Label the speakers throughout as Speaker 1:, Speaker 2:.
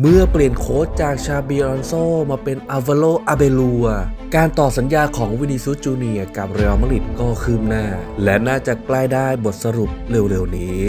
Speaker 1: เมื่อเปลี่ยนโค้ชจากชาบิออนโซมาเป็นอ l ว a โลอาเบลัวการต่อสัญญาของวินิซูจูเนียกับเรอัลมาดริดก็คืบหน้า และน่าจะใกล้ได้บทสรุปเร็วๆนี้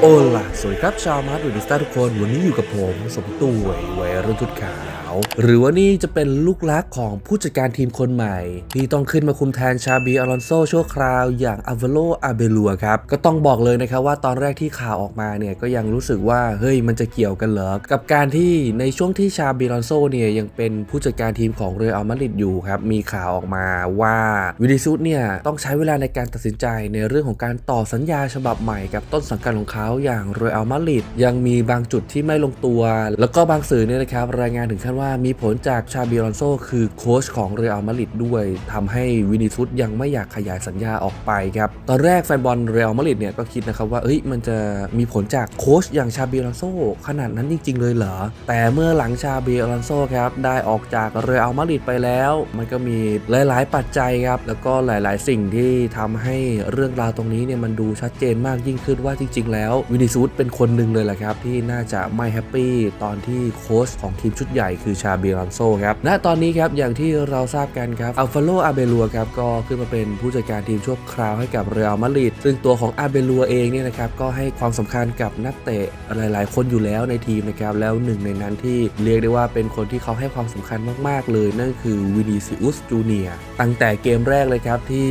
Speaker 1: โอล่ะสวัสดีครับชาวมาดริดิสตาทุกคน วันนี้อยู่กับผมสมตุยวัยรุ่นชุดขา หรือว่านี่จะเป็นลูกรักของผู้จัดการทีมคนใหม่ ที่ต้องขึ้นมาคุมแทนชาบีอลอนโซชั่วคราวอย่างอ l วโลอาเบลัวครับ ก็ต้องบอกเลยนะครับว่าตอนแรกที่ข่าวออกมาเนี่ยก็ยังรู้สึกว่าเฮ้ยมันจะเกี่ยวกันเหรอ กับการที่ในช่วงที่ชาบีอลอนโซเนี่ยยังเป็นผู้จัดการทีมของเรอัลมาดริดอยู่ครับ มีข่าวออกมาว่าวินิซุสเนี่ยต้องใช้เวลาในการตัดสินใจในเรื่องของการต่อสัญญาฉบับใหม่กับต้นสังกัดของเขาอย่างเรอัลมาดริดยังมีบางจุดที่ไม่ลงตัว แล้วก็บางสื่อเนี่ยนะครับรายงานถึงขั้นว่ามีผลจากชาบิลอนโซคือโค้ชของเรอัลมาดริดด้วยทำให้วินิซุสยังไม่อยากขยายสัญญาออกไปครับ ตอนแรกแฟนบอลเรอัลมาดริดเนี่ยก็คิดนะครับว่าเอ้ยมันจะมีผลจากโค้ชอย่างชาบิลอนโซขนาดนั้นจริง ๆ เลยเหรอ แต่เมื่อหลังชาบิลอนโซครับได้ออกจากเรอัลมาดริดไปแล้ว มันก็มีหลาย ๆ ปัจจัยครับ แล้วก็หลาย ๆ สิ่งที่ทำให้เรื่องราวตรงนี้เนี่ยมันดูชัดเจนมากยิ่งขึ้นว่าจริง ๆ แล้ววินิซุสเป็นคนหนึ่งเลยแหละครับที่น่าจะไม่แฮปปี้ตอนที่โค้ชของทีมชุดใหญ่คือชาบิอลอนโซครับณตอนนี้ครับอย่างที่เราทราบกันครับอัลฟาโลอาเบลัวครับก็ขึ้นมาเป็นผู้จัดการทีมชั่วคราวให้กับเรอัลมาดริดซึ่งตัวของอาเบลัวเองเนี่ยนะครับก็ให้ความสำคัญกับนักเตะหลาย ๆ คนอยู่แล้วในทีมนะครับแล้วหนึ่งในนั้นที่เรียกได้ว่าเป็นคนที่เขาให้ความสำคัญมาก ๆ เลย นั่นคือวินิซิอุสจูเนียตั้งแต่เกมแรกเลยครับที่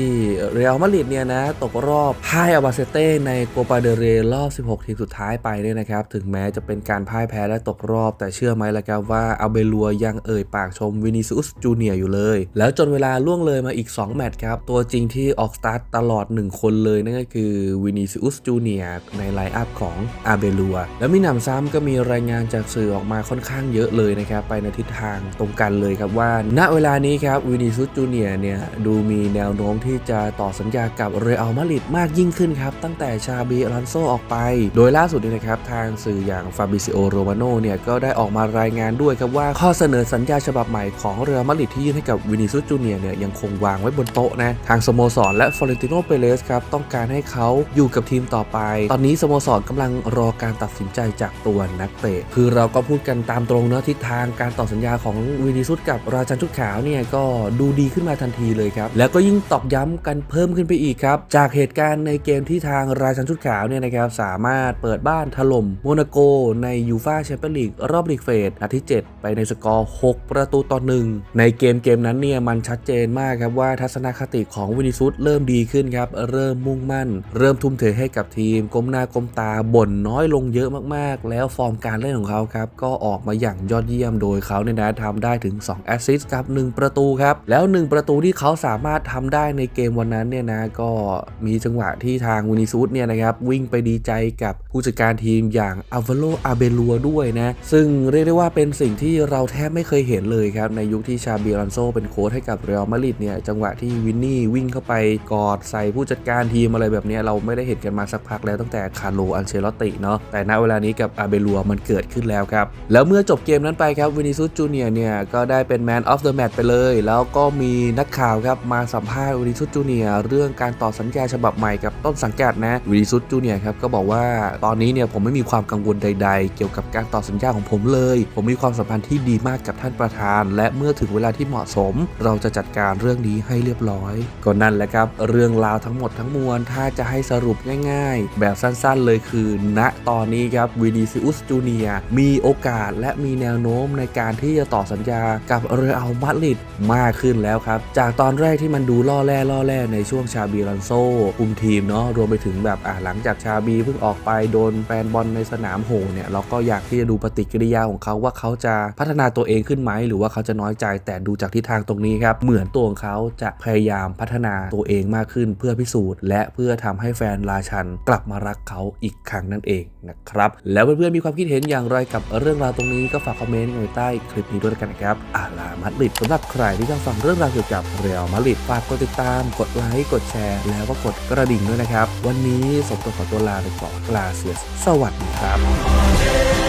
Speaker 1: เรอัลมาดริดเนี่ยนะตกรอบพ่ายอาบาเซเต้ในโกปาเดเรรอบ 16 ทีมสุดท้ายไปเนี่ยนะครับถึงแม้จะเป็นการพ่ายแพ้และตกรอบ แต่เชื่อไหมล่ะครับว่าอาเบลัวยังเอ่ยปากชมวินิซิอุสจูเนียอยู่เลย แล้วจนเวลาล่วงเลยมาอีก 2 แมตช์ครับ ตัวจริงที่ออกสตาร์ตตลอด 1 คนเลยนั่นก็คือวินิซิอุสจูเนียในไลน์อัพของอาเบลัว แล้วมีหนำซ้ำก็มีรายงานจากสื่อออกมาค่อนข้างเยอะเลยนะครับ ไปในทิศทางตรงกันเลยครับว่า ณเวลานี้ครับวินิซิอุสจูเนียเนี่ยดูมีแนวโน้มที่จะต่อสัญญากับเรอัลมาดริดมากยิ่งขึ้นครับตั้งแต่ชาบีอลันโซออกไป โดยล่าสุดนี้นะครับทางสื่ออย่างฟาบิซิโอโรมาโนเนี่ยก็ได้ออกมารายงานด้วยครับว่าข้อเสนอสัญญาฉบับใหม่ของเรือมาดริดที่ยื่นให้กับวินิซุสจูเนียเนี่ยยังคงวางไว้บนโต๊ะนะ ทางสโมสรและฟลอเรนติโนเปเรสครับ ต้องการให้เขาอยู่กับทีมต่อไป ตอนนี้สโมสรกำลังรอการตัดสินใจจากตัวนักเตะ คือเราก็พูดกันตามตรงเนาะทิศทางการต่อสัญญาของวินิซุสกับราชันชุดขาวเนี่ยก็ดูดีขึ้นมาทันทีเลยครับ แล้วก็ยิ่งตอกย้ำกันเพิ่มขึ้นไปอีกครับ จากเหตุการณ์ในเกมที่ทางราชันชุดขาวเนี่ยนะครับสามารถเปิดบ้านถล่มโมนาโกในยูฟาแชมเปี้ยนลีกรอบลีกเฟสนัดที่7ไปในสกอร์ 6 ประตูต่อหนึ่งในเกมเกมนั้นเนี่ยมันชัดเจนมากครับว่าทัศนคติของวินิซุสเริ่มดีขึ้นครับ เริ่มมุ่งมั่น เริ่มทุ่มเทให้กับทีม ก้มหน้าก้มตาบ่นน้อยลงเยอะมากๆ แล้วฟอร์มการเล่นของเขาครับ ก็ออกมาอย่างยอดเยี่ยมโดยเขาเนี่ยนะทำได้ถึง 2 แอสซิสต์กับ 1 ประตูครับ แล้ว 1 ประตูที่เขาสามารถทำได้ในเกมวันนั้นเนี่ยนะก็มีจังหวะที่ทางวินิซุสเนี่ยนะครับวิ่งไปดีใจกับผู้จัดการทีมอย่างอัลวาโลอาเบลัวด้วยนะซึ่งเรียกได้ว่าเป็นสิ่งที่เราแทบไม่เคยเห็นเลยครับ ในยุคที่ชาบิอลันโซเป็นโค้ชให้กับเรอัลมาดริดเนี่ยจังหวะที่วินนี่วิ่งเข้าไปกอดใส่ผู้จัดการทีมอะไรแบบนี้เราไม่ได้เห็นกันมาสักพักแล้วตั้งแต่คาร์โลอันเชลติเนาะแต่ณเวลานี้กับอาเบลัวมันเกิดขึ้นแล้วครับ แล้วเมื่อจบเกมนั้นไปครับวินิซุสจูเนียร์เนี่ยก็ได้เป็นแมนออฟเดอะแมตช์ไปเลย แล้วก็มีนักข่าวครับมาสัมภาษณ์วินิซุสจูเนียร์เรื่องการต่อสัญญาฉบับใหม่กับต้นสังกัดนะวินิซุสจูเนียร์ครับก็บอกว่าตอนนี้เนี่ยผมไม่มีความกังวลใด ๆ เกี่ยวกับการต่อสัญญาของผมเลย ผมมีความสัมพันธ์ที่ดีมากกับท่านประธาน และเมื่อถึงเวลาที่เหมาะสม เราจะจัดการเรื่องนี้ให้เรียบร้อย ก็นั่นแหละครับ เรื่องราวทั้งหมดทั้งมวลถ้าจะให้สรุปง่ายๆ แบบสั้นๆเลยคือ ณตอนนี้ครับวินิซิอุสจูเนียมีโอกาสและมีแนวโน้มในการที่จะต่อสัญญากับเรอัลมาดริดมากขึ้นแล้วครับ จากตอนแรกที่มันดูล่อแร่ล่อแร่ในช่วงชาบีลันโซคุมทีมเนาะรวมไปถึงแบบอ่าหลังจากชาบีเพิ่งออกไปโดนแฟนบอลในสนามโหเนี่ยเราก็อยากที่จะดูปฏิกิริยาของเขาว่าเขาจะพัฒนาตัวเองขึ้นไหมหรือว่าเขาจะน้อยใจ แต่ดูจากทิศทางตรงนี้ครับเหมือนตัวของเขาจะพยายามพัฒนาตัวเองมากขึ้นเพื่อพิสูจน์ และเพื่อทำให้แฟนราชันกลับมารักเขาอีกครั้งนั่นเองนะครับแล้วเพื่อนๆมีความคิดเห็นอย่างไรกับเรื่องราวตรงนี้ก็ฝากคอมเมนต์ไว้ใต้คลิปนี้ด้วยกันนะครับอาลามาดริดสำหรับใครที่ต้องฟังเรื่องราวเกี่ยวกับเรอัลมาดริดฝากกดติดตาม กดไลค์กดแชร์ แล้วก็กดกระดิ่งด้วยนะครับ วันนี้สมตัวขอตัวลาไปก่อนลาเซียสสวัสดีครับ